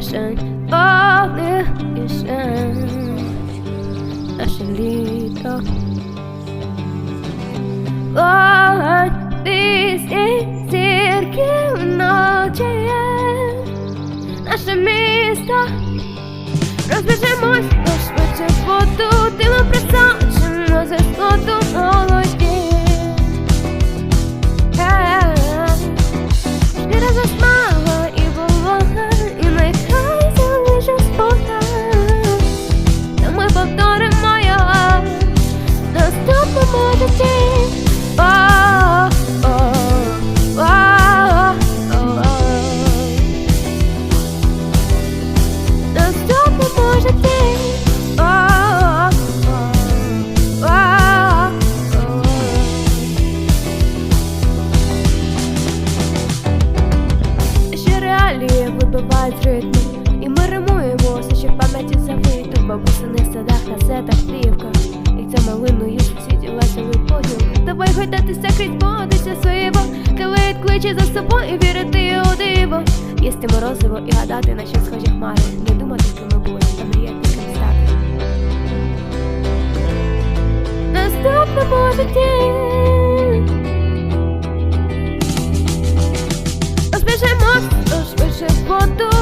vision, all illusion. Nasolito. Volar, decir que noche es. Nasolista. Los вибивають з ритму І ми римуємо все, що в пам'яті завито. В бабусиних садах, касетах, плівках. І це малиною сусідів ласовий поділ. Давай гойдатися крізь бодися своєго Килить кличе за собою і вірити у диво. Їсти морозиво і гадати на що схожі хмари. Не думати, що ми були, а мріяти ছোট